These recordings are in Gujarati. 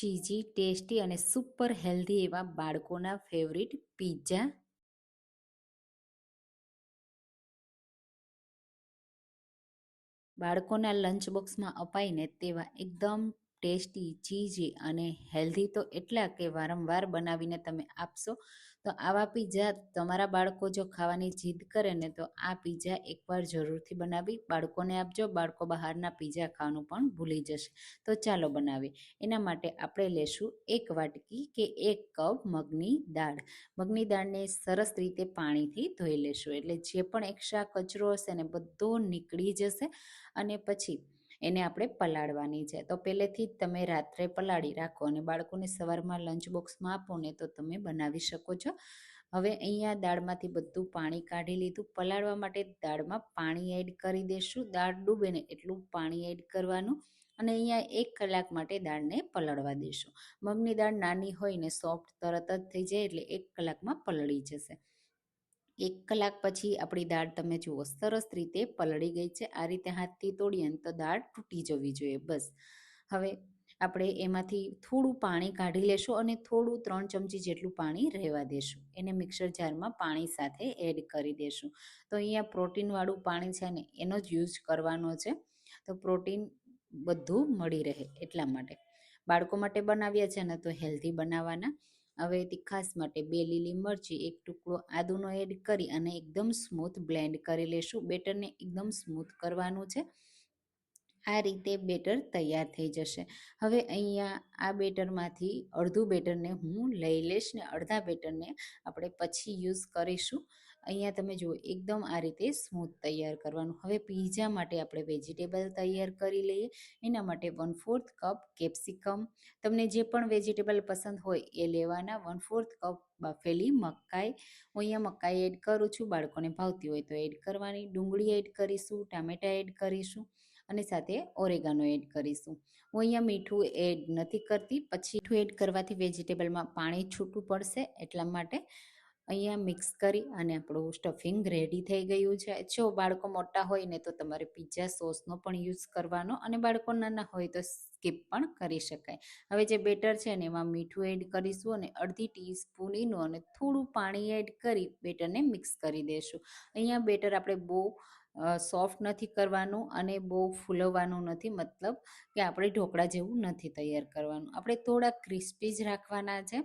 ચીઝી, ટેસ્ટી અને સુપર હેલ્ધી એવા બાળકોના ફેવરિટ પિઝા? બાળકોના લંચ બોક્સમાં અપાઈને તેવા એકદમ ટેસ્ટી, ચીઝી અને હેલ્ધી તો એટલા કે વારંવાર બનાવીને તમે આપશો. તો આવા પીઝા તમારા બાળકો જો ખાવાની જીદ કરે ને તો આ પીઝા એકવાર જરૂરથી બનાવી, બાળકોને આપજો, બાળકો બહારના પીઝા ખાવાનું પણ ભૂલી જશે. તો ચાલો બનાવીએ. એના માટે આપણે લેશું એક વાટકી કે એક કપ મગની દાળ. મગની દાળને સરસ રીતે પાણીથી ધોઈ લેશું. એટલે જે પણ એક્સ્ટ્રા કચરો હશે ને બધો નીકળી જશે. અને પછી એને આપણે પલાળવાની છે. તો પહેલેથી જ તમે રાત્રે પલાળી રાખો અને બાળકોને સવારમાં લંચ બોક્સમાં આપો ને તો તમે બનાવી શકો છો. હવે અહીંયા દાળમાંથી બધું પાણી કાઢી લીધું. પલાળવા માટે દાળમાં પાણી એડ કરી દઈશું દાળ ડૂબે ને એટલું પાણી એડ કરવાનું અને અહીંયા એક કલાક માટે દાળને પલળવા દઈશું મગની દાળ નાની હોય ને સોફ્ટ તરત જ થઈ જાય એટલે એક કલાકમાં પલળી જશે. એક કલાક પછી આપણી દાળ, તમે જુઓ, સરસ રીતે પલળી ગઈ છે. આ રીતે હાથથી તોડીએ તો દાળ તૂટી જવી જોઈએ, બસ. હવે આપણે એમાંથી થોડું પાણી કાઢી લેશું અને થોડું ત્રણ ચમચી જેટલું પાણી રહેવા દેશું. એને મિક્સર જારમાં પાણી સાથે એડ કરી દેશું. તો અહીંયા પ્રોટીનવાળું પાણી છે ને, એનો જ યુઝ કરવાનો છે. તો પ્રોટીન બધું મળી રહે એટલા માટે. બાળકો માટે બનાવ્યા છે ને તો હેલ્ધી બનાવવાના. હવે તીખાસ માટે બે લીલી મરચી, એક ટુકડો આદુનો એડ કરી અને એકદમ સ્મૂથ બ્લેન્ડ કરી લેશું. બેટરને એકદમ સ્મૂથ કરવાનું છે. આ રીતે બેટર તૈયાર થઈ જશે. હવે અહીંયા આ બેટરમાંથી અડધું બેટરને હું લઈ લઈશ ને અડધા બેટરને આપણે પછી યુઝ કરીશું. અહીંયા તમે જુઓ, એકદમ આ રીતે સ્મૂથ તૈયાર કરવાનું. હવે પીઝા માટે આપણે વેજીટેબલ તૈયાર કરી લઈએ. એના માટે વન ફોર્થ કપ કેપ્સિકમ તમને જે પણ વેજીટેબલ પસંદ હોય એ લેવાના. વન ફોર્થ કપ બાફેલી મકાઈ. હું અહીંયા મકાઈ એડ કરું છું. બાળકોને ભાવતી હોય તો એડ કરવાની. ડુંગળી એડ કરીશું, ટામેટા એડ કરીશું અને સાથે ઓરેગાનો એડ કરીશું. હું અહીંયા મીઠું એડ નથી કરતી. પછી મીઠું એડ કરવાથી વેજીટેબલમાં પાણી છૂટું પડશે એટલા માટે અહીંયા મિક્સ કરી અને આપણું સ્ટફિંગ રેડી થઈ ગયું છે. જો બાળકો મોટા હોય ને તો તમારે પિઝા સોસનો પણ યુઝ કરવાનો અને બાળકો નાના હોય તો સ્કીપ પણ કરી શકાય. હવે જે બેટર છે ને એમાં મીઠું એડ કરીશું અને અડધી ટીસ્પૂન ઈનો અને થોડું પાણી એડ કરી બેટરને મિક્સ કરી દઈશું અહીંયા બેટર આપણે બહુ સોફ્ટ નથી કરવાનું અને બહુ ફૂલવવાનું નથી. મતલબ કે આપણે ઢોકળા જેવું નથી તૈયાર કરવાનું. આપણે થોડા ક્રિસ્પી જ રાખવાના છે.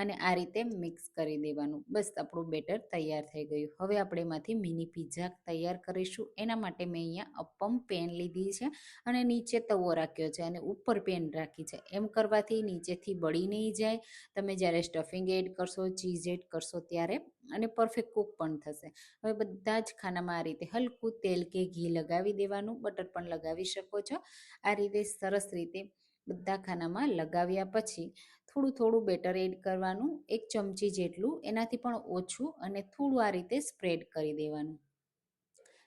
અને આ રીતે મિક્સ કરી દેવાનું. બસ, આપણું બેટર તૈયાર થઈ ગયું. હવે આપણે એમાંથી મિની પીઝા તૈયાર કરીશું. એના માટે મેં અહીંયા અપમ પેન લીધી છે અને નીચે તવો રાખ્યો છે અને ઉપર પેન રાખી છે. એમ કરવાથી નીચેથી બળી નહીં જાય. તમે જ્યારે સ્ટફિંગ એડ કરશો, ચીઝ એડ કરશો ત્યારે અને પરફેક્ટ કૂક પણ થશે. હવે બધા જ ખાનામાં આ રીતે હલકું તેલ કે ઘી લગાવી દેવાનું. બટર પણ લગાવી શકો છો. આ રીતે સરસ રીતે બધા ખાનામાં લગાવ્યા પછી થોડું થોડું બેટર એડ કરવાનું, એક ચમચી જેટલું, એનાથી પણ ઓછું અને થોડું આ રીતે સ્પ્રેડ કરી દેવાનું.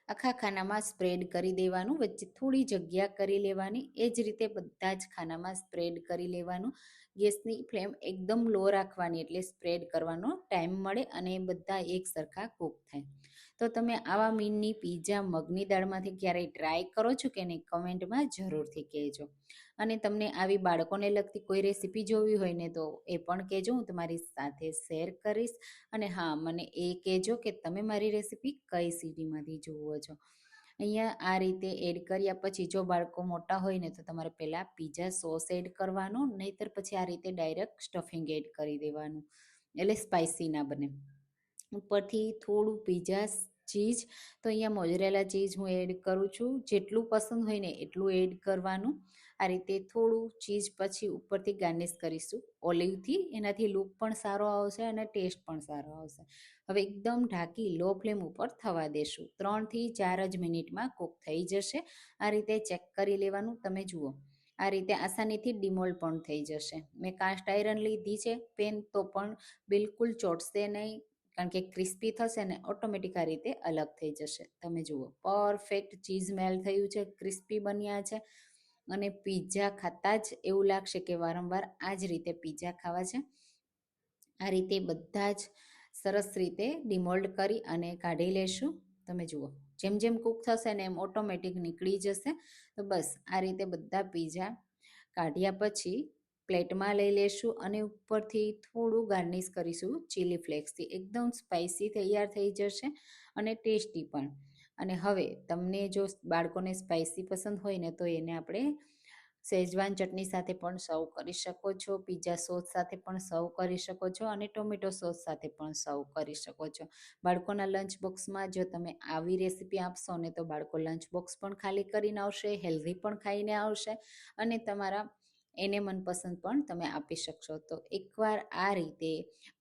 આખા ખાનામાં સ્પ્રેડ કરી દેવાનું, વચ્ચે થોડી જગ્યા કરી લેવાની, એ જ રીતે બધા જ ખાનામાં સ્પ્રેડ કરી લેવાનું. ગેસની ફ્લેમ એકદમ લો રાખવાની એટલે સ્પ્રેડ કરવાનો ટાઈમ મળે અને બધા એક સરખા કૂક થાય. તો તમે આવા મીનની પીઝા મગની દાળમાંથી ક્યારેય ટ્રાય કરો છો કે નહીં? કમેન્ટમાં જરૂરથી કહેજો. અને તમને આવી બાળકોને લગતી કોઈ રેસીપી જોવી હોય ને તો એ પણ કહેજો. હું તમારી સાથે શેર કરીશ. અને હા, મને એ કહેજો કે તમે મારી રેસીપી કઈ સીડીમાંથી જુઓ છો? અહીંયા આ રીતે એડ કર્યા પછી જો બાળકો મોટા હોય ને તો તમારે પહેલાં પીઝા સોસ એડ કરવાનો, નહીતર પછી આ રીતે ડાયરેક્ટ સ્ટફિંગ એડ કરી દેવાનું. એટલે સ્પાઇસી ના બને. ઉપરથી થોડું પીઝા ચીઝ, તો અહીંયા મોજરેલા ચીઝ હું એડ કરું છું. જેટલું પસંદ હોય ને એટલું એડ કરવાનું. આ રીતે થોડું ચીઝ પછી ઉપરથી ગાર્નિશ કરીશું. ઓલિવથી એનાથી લુક પણ સારો આવશે અને ટેસ્ટ પણ સારો આવશે. હવે એકદમ ઢાંકી લો ફ્લેમ ઉપર થવા દેશું. ત્રણથી ચાર જ મિનિટમાં કૂક થઈ જશે. આ રીતે ચેક કરી લેવાનું. તમે જુઓ. આ રીતે આસાનીથી ડિમોલ પણ થઈ જશે. મેં કાસ્ટ આયરન લીધી છે. પેન તો પણ બિલકુલ ચોટશે નહીં. કારણ કે ક્રિસ્પી થશે ને ઓટોમેટિક આ રીતે અલગ થઈ જશે. તમે જુઓ, પરફેક્ટ ચીઝ મેલ થયું છે, ક્રિસ્પી બન્યા છે અને પીઝા ખાતા જ એવું લાગશે કે વારંવાર આ જ રીતે પીઝા ખાવા છે. આ રીતે બધા જ સરસ રીતે ડિમોલ્ડ કરી અને કાઢી લેશું. તમે જુઓ, જેમ જેમ કૂક થશે ને એમ ઓટોમેટિક નીકળી જશે. તો બસ, આ રીતે બધા પીઝા કાઢ્યા પછી પ્લેટમાં લઈ લેશું અને ઉપરથી થોડું ગાર્નિશ કરીશું ચીલી ફ્લેક્સથી. એકદમ સ્પાઇસી તૈયાર થઈ જશે અને ટેસ્ટી પણ. અને હવે તમને જો બાળકોને સ્પાઇસી પસંદ હોય ને તો એને આપણે શેજવાન ચટણી સાથે પણ સર્વ કરી શકો છો, પીઝા સોસ સાથે પણ સર્વ કરી શકો છો અને ટોમેટો સોસ સાથે પણ સર્વ કરી શકો છો. બાળકોના લંચ બોક્સમાં જો તમે આવી રેસીપી આપશો ને તો બાળકો લંચ બોક્સ પણ ખાલી કરીને આવશે, હેલ્ધી પણ ખાઈને આવશે અને તમારા એને મનપસંદ પણ તમે આપી શકશો. તો એકવાર આ રીતે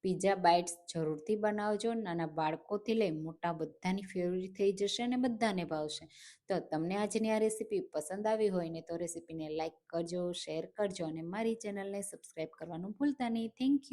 પીઝા બાઇટ્સ જરૂરથી બનાવજો. નાના બાળકોથી લઈ મોટા બધાની ફેવરિટ થઈ જશે અને બધાને ભાવશે. તો તમને આજની આ રેસીપી પસંદ આવી હોય ને તો રેસીપીને લાઇક કરજો શેર કરજો અને મારી ચેનલને સબસ્ક્રાઈબ કરવાનું ભૂલતા નહીં. Thank you